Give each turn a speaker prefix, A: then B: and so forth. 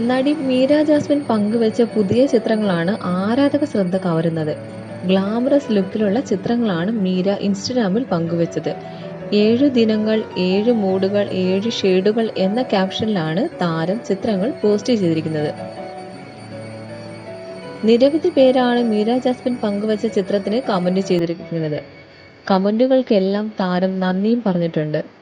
A: നടി മീര ജാസ്മിൻ പങ്കുവച്ച പുതിയ ചിത്രങ്ങളാണ് ആരാധക ശ്രദ്ധ കവരുന്നത്. ഗ്ലാമറസ് ലുക്കിലുള്ള ചിത്രങ്ങളാണ് മീര ഇൻസ്റ്റഗ്രാമിൽ പങ്കുവച്ചത്. ഏഴ് ദിനങ്ങൾ, ഏഴ് മൂഡുകൾ, ഏഴ് ഷേഡുകൾ എന്ന ക്യാപ്ഷനിലാണ് താരം ചിത്രങ്ങൾ പോസ്റ്റ് ചെയ്തിരിക്കുന്നത്. നിരവധി പേരാണ് മീര ജാസ്മിൻ പങ്കുവച്ച ചിത്രത്തിന് കമന്റ് ചെയ്തിരിക്കുന്നത്. കമന്റുകൾക്കെല്ലാം താരം നന്ദിയും പറഞ്ഞിട്ടുണ്ട്.